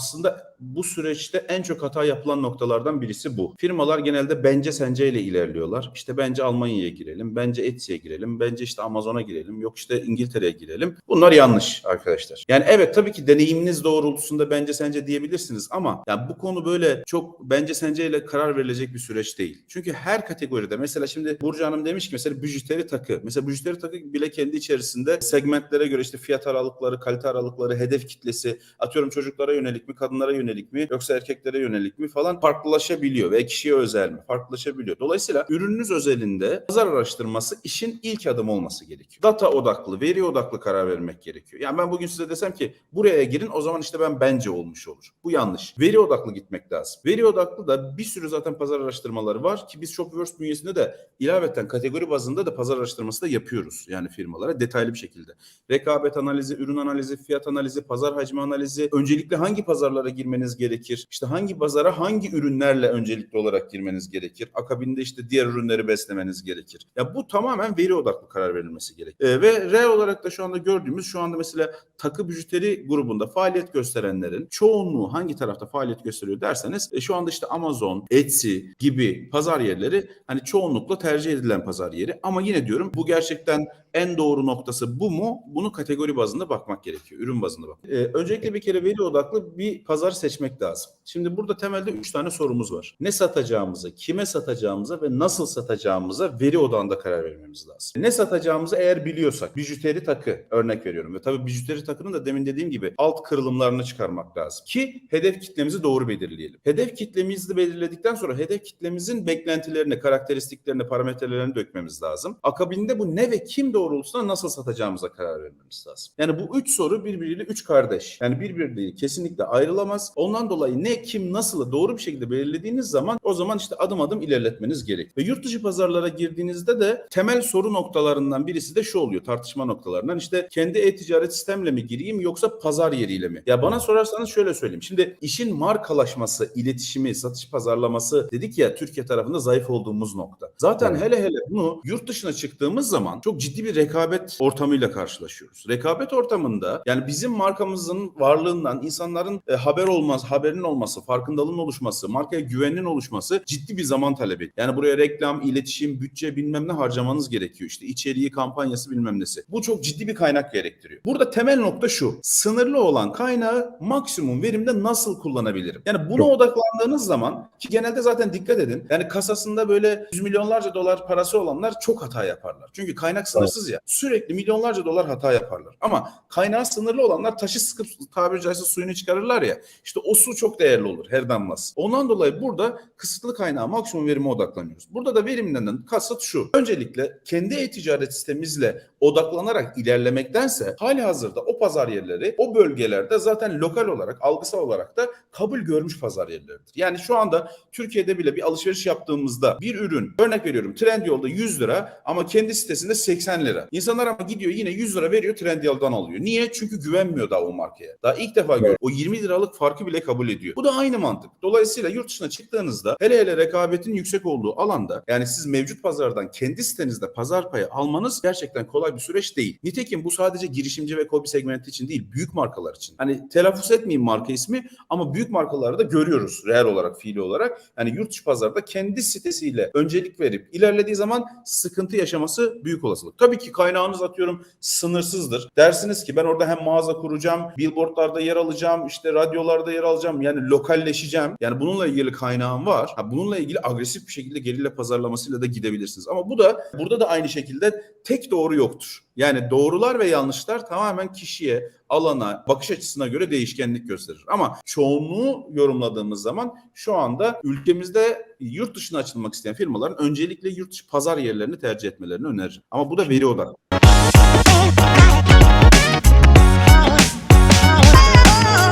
aslında bu süreçte en çok hata yapılan noktalardan birisi bu. Firmalar genelde bence sence ile ilerliyorlar. İşte bence Almanya'ya girelim, bence Etsy'ye girelim, bence işte Amazon'a girelim, yok işte İngiltere'ye girelim. Bunlar yanlış arkadaşlar. Yani evet tabii ki deneyiminiz doğrultusunda bence sence diyebilirsiniz ama yani bu konu böyle çok bence sence ile karar verilecek bir süreç değil. Çünkü her kategoride mesela şimdi Burcu Hanım demiş ki mesela bijuteri takı. Mesela bijuteri takı bile kendi içerisinde segmentlere göre işte fiyat aralıkları, kalite aralıkları, hedef kitlesi, atıyorum çocuklara yönelik mi, kadınlara yönelik mi, yoksa erkeklere yönelik mi falan farklılaşabiliyor ve kişiye özel mi farklılaşabiliyor. Dolayısıyla ürününüz özelinde pazar araştırması işin ilk adım olması gerekiyor. Data odaklı, veri odaklı karar vermek gerekiyor. Yani ben bugün size desem ki buraya girin o zaman işte ben bence olmuş olur. Bu yanlış. Veri odaklı gitmek lazım. Veri odaklı da bir sürü zaten pazar araştırmaları var ki biz Shopverse bünyesinde de ilaveten kategori bazında da pazar araştırması da yapıyoruz. Yani firmalara detaylı bir şekilde. Rekabet analizi, ürün analizi, fiyat analizi, pazar hacmi analizi, öncelikle hangi pazarlara girmeniz gerekir? İşte hangi pazara hangi ürünlerle öncelikli olarak girmeniz gerekir? Akabinde işte diğer ürünleri beslemeniz gerekir. Ya bu tamamen veri odaklı karar verilmesi gerekir. Ee, ve reel olarak da şu anda gördüğümüz şu anda mesela takı bijuteri grubunda faaliyet gösterenlerin çoğunluğu hangi tarafta faaliyet gösteriyor derseniz e, şu anda işte Amazon, Etsy gibi pazar yerleri hani çoğunlukla tercih edilen pazar yeri. Ama yine diyorum bu gerçekten en doğru noktası bu mu? Bunu kategori bazında bakmak gerekiyor. Ürün bazında bak. Ee, öncelikle bir kere veri odaklı bir pazar seçmek lazım. Şimdi burada temelde üç tane sorumuz var. Ne satacağımıza, kime satacağımıza ve nasıl satacağımıza veri odağında karar vermemiz lazım. Ne satacağımızı eğer biliyorsak, bijuteri takı örnek veriyorum. Ve tabii bijuteri takının da demin dediğim gibi alt kırılımlarını çıkarmak lazım. Ki hedef kitlemizi doğru belirleyelim. Hedef kitlemizi belirledikten sonra hedef kitlemizin beklentilerini, karakteristiklerini, parametrelerini dökmemiz lazım. Akabinde bu ne ve kim doğrultusunda nasıl satacağımıza karar vermemiz lazım. Yani bu üç soru birbiriyle üç kardeş. Yani birbirleriyle kesinlikle ayrılamaz. Ondan dolayı ne, kim, nasılı doğru bir şekilde belirlediğiniz zaman o zaman işte adım adım ilerletmeniz gerek. Ve yurt dışı pazarlara girdiğinizde de temel soru noktalarından birisi de şu oluyor tartışma noktalarından. İşte kendi e-ticaret sistemle mi gireyim yoksa pazar yeriyle mi? Ya bana sorarsanız şöyle söyleyeyim. Şimdi işin markalaşması, iletişimi, satış pazarlaması dedik ya Türkiye tarafında zayıf olduğumuz nokta. Zaten Evet. hele hele bunu yurt dışına çıktığımız zaman çok ciddi bir rekabet ortamıyla karşılaşıyoruz. Rekabet ortamında yani bizim markamızın varlığından insanların e, haber olmaz, haberinin olması, farkındalığın oluşması, markaya güvenin oluşması ciddi bir zaman talebi. Yani buraya reklam, iletişim, bütçe bilmem ne harcamanız gerekiyor. İşte içeriği, kampanyası bilmem nesi. Bu çok ciddi bir kaynak gerektiriyor. Burada temel nokta şu. Sınırlı olan kaynağı maksimum verimde nasıl kullanabilirim? Yani buna odaklandığınız zaman ki genelde zaten dikkat edin. Yani kasasında böyle yüz milyonlarca dolar parası olanlar çok hata yaparlar. Çünkü kaynak sınırsız ya. Sürekli milyonlarca dolar hata yaparlar. Ama kaynağı sınırlı olanlar taşı sıkıp tabiri caizse suyunu çıkarırlar ya. İşte o su çok değerli olur her damlası. Ondan dolayı burada kısıtlı kaynağı maksimum verime odaklanıyoruz. Burada da verimden kasıt şu. Öncelikle kendi e-ticaret sistemimizle odaklanarak ilerlemektense hali hazırda o pazar yerleri o bölgelerde zaten lokal olarak algısal olarak da kabul görmüş pazar yerleridir. Yani şu anda Türkiye'de bile bir alışveriş yaptığımızda bir ürün örnek veriyorum Trendyol'da 100 lira ama kendi sitesinde 80 lira. İnsanlar ama gidiyor yine 100 lira veriyor Trendyol'dan alıyor. Niye? Çünkü güvenmiyor daha o markaya. Daha ilk defa görüyor. O 20 liralık farkı bile kabul ediyor. Bu da aynı mantık. Dolayısıyla yurt dışına çıktığınızda hele hele rekabetin yüksek olduğu alanda yani siz mevcut pazardan kendi sitenizde pazar payı almanız gerçekten kolay bir süreç değil. Nitekim bu sadece girişimci ve kobi segmenti için değil, büyük markalar için. Hani telaffuz etmeyeyim marka ismi ama büyük markaları da görüyoruz reel olarak, fiili olarak. Yani yurt dışı pazarda kendi sitesiyle öncelik verip ilerlediği zaman sıkıntı yaşaması büyük olasılık. Tabii ki kaynağınız atıyorum sınırsızdır. Dersiniz ki ben orada hem mağaza kuracağım, billboardlarda yer alacağım, işte radyolarda yer alacağım. Yani lokalleşeceğim. Yani bununla ilgili kaynağım var. Ha, bununla ilgili agresif bir şekilde gerilla pazarlamasıyla da gidebilirsiniz. Ama bu da burada da aynı şekilde tek doğru yoktur. Yani doğrular ve yanlışlar tamamen kişiye, alana, bakış açısına göre değişkenlik gösterir. Ama çoğunluğu yorumladığımız zaman şu anda ülkemizde yurt dışına açılmak isteyen firmaların öncelikle yurt dışı pazar yerlerini tercih etmelerini öneririm. Ama bu da veri odaklı.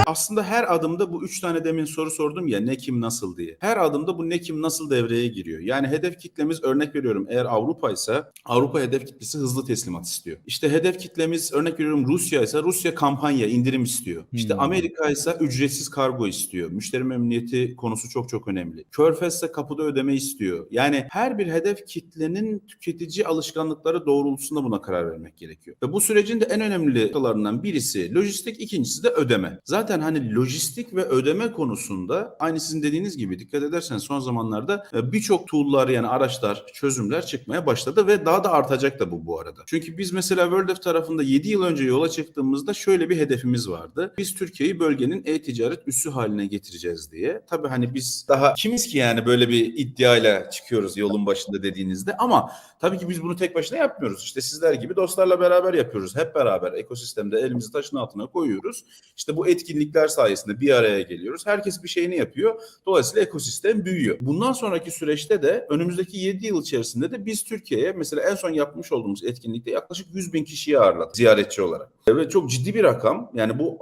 Aslında her adımda bu üç tane demin soru sordum ya ne kim nasıl diye. Her adımda bu ne kim nasıl devreye giriyor. Yani hedef kitlemiz örnek veriyorum eğer Avrupa ise Avrupa hedef kitlesi hızlı teslimat istiyor. İşte hedef kitlemiz örnek veriyorum Rusya ise Rusya kampanya indirim istiyor. İşte Hmm. Amerika ise ücretsiz kargo istiyor. Müşteri memnuniyeti konusu çok çok önemli. Körfez ise kapıda ödeme istiyor. Yani her bir hedef kitlenin tüketici alışkanlıkları doğrultusunda buna karar vermek gerekiyor. Ve bu sürecin de en önemli noktalarından birisi lojistik, ikincisi de ödeme. Zaten yüzden hani lojistik ve ödeme konusunda aynı sizin dediğiniz gibi dikkat ederseniz son zamanlarda e, birçok tool'lar yani araçlar, çözümler çıkmaya başladı ve daha da artacak da bu bu arada. Çünkü biz mesela WorldF tarafında 7 yıl önce yola çıktığımızda şöyle bir hedefimiz vardı. Biz Türkiye'yi bölgenin e-ticaret üssü haline getireceğiz diye. Tabii hani biz daha kimiz ki yani böyle bir iddiayla çıkıyoruz yolun başında dediğinizde ama tabii ki biz bunu tek başına yapmıyoruz. İşte sizler gibi dostlarla beraber yapıyoruz. Hep beraber ekosistemde elimizi taşın altına koyuyoruz. İşte bu etkinlikler sayesinde bir araya geliyoruz. Herkes bir şeyini yapıyor. Dolayısıyla ekosistem büyüyor. Bundan sonraki süreçte de önümüzdeki 7 yıl içerisinde de biz Türkiye'ye mesela en son yapmış olduğumuz etkinlikte yaklaşık 100 bin kişiyi ağırladık ziyaretçi olarak. Ve çok ciddi bir rakam. Yani bu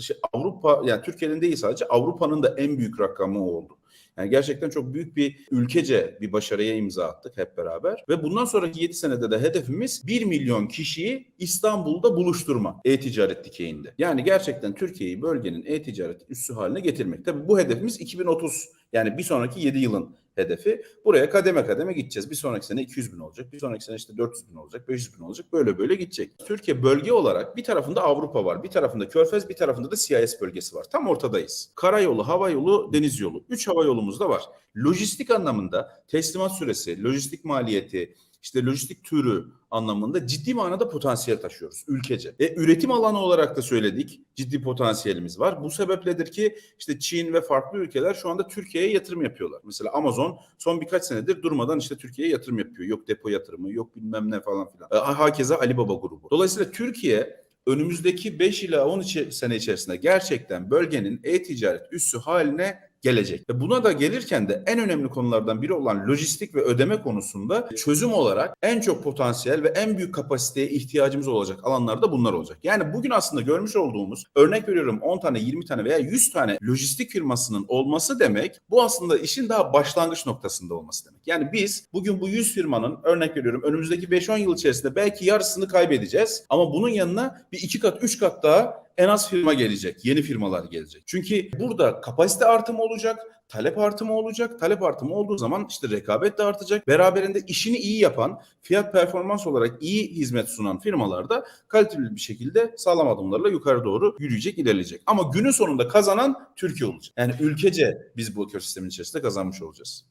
şey, Avrupa yani Türkiye'nin değil sadece Avrupa'nın da en büyük rakamı oldu. Yani gerçekten çok büyük bir ülkece bir başarıya imza attık hep beraber. Ve bundan sonraki 7 senede de hedefimiz 1 milyon kişiyi İstanbul'da buluşturma e-ticaret dikeyinde. Yani gerçekten Türkiye'yi bölgenin e-ticaret üssü haline getirmek. Tabii bu hedefimiz 2030 yani bir sonraki 7 yılın hedefi. Buraya kademe kademe gideceğiz. Bir sonraki sene 200 bin olacak. Bir sonraki sene işte 400 bin olacak. 500 bin olacak. Böyle böyle gidecek. Türkiye bölge olarak bir tarafında Avrupa var. Bir tarafında Körfez, bir tarafında da CIS bölgesi var. Tam ortadayız. Karayolu, hava yolu, deniz yolu. Üç hava yolumuz da var. Lojistik anlamında teslimat süresi, lojistik maliyeti, işte lojistik türü anlamında ciddi manada potansiyel taşıyoruz ülkece. E, üretim alanı olarak da söyledik. Ciddi potansiyelimiz var. Bu sebepledir ki işte Çin ve farklı ülkeler şu anda Türkiye'ye yatırım yapıyorlar. Mesela Amazon son birkaç senedir durmadan işte Türkiye'ye yatırım yapıyor. Yok depo yatırımı, yok bilmem ne falan filan. E, hakeza Alibaba grubu. Dolayısıyla Türkiye önümüzdeki 5 ila 10 içi- sene içerisinde gerçekten bölgenin e-ticaret üssü haline gelecek. Ve buna da gelirken de en önemli konulardan biri olan lojistik ve ödeme konusunda çözüm olarak en çok potansiyel ve en büyük kapasiteye ihtiyacımız olacak alanlarda bunlar olacak. Yani bugün aslında görmüş olduğumuz örnek veriyorum 10 tane 20 tane veya 100 tane lojistik firmasının olması demek bu aslında işin daha başlangıç noktasında olması demek. Yani biz bugün bu 100 firmanın örnek veriyorum önümüzdeki 5-10 yıl içerisinde belki yarısını kaybedeceğiz ama bunun yanına bir iki kat 3 kat daha en az firma gelecek. Yeni firmalar gelecek. Çünkü burada kapasite artımı olacak. Talep artımı olacak. Talep artımı olduğu zaman işte rekabet de artacak. Beraberinde işini iyi yapan, fiyat performans olarak iyi hizmet sunan firmalar da kaliteli bir şekilde sağlam adımlarla yukarı doğru yürüyecek, ilerleyecek. Ama günün sonunda kazanan Türkiye olacak. Yani ülkece biz bu ekosistemin içerisinde kazanmış olacağız.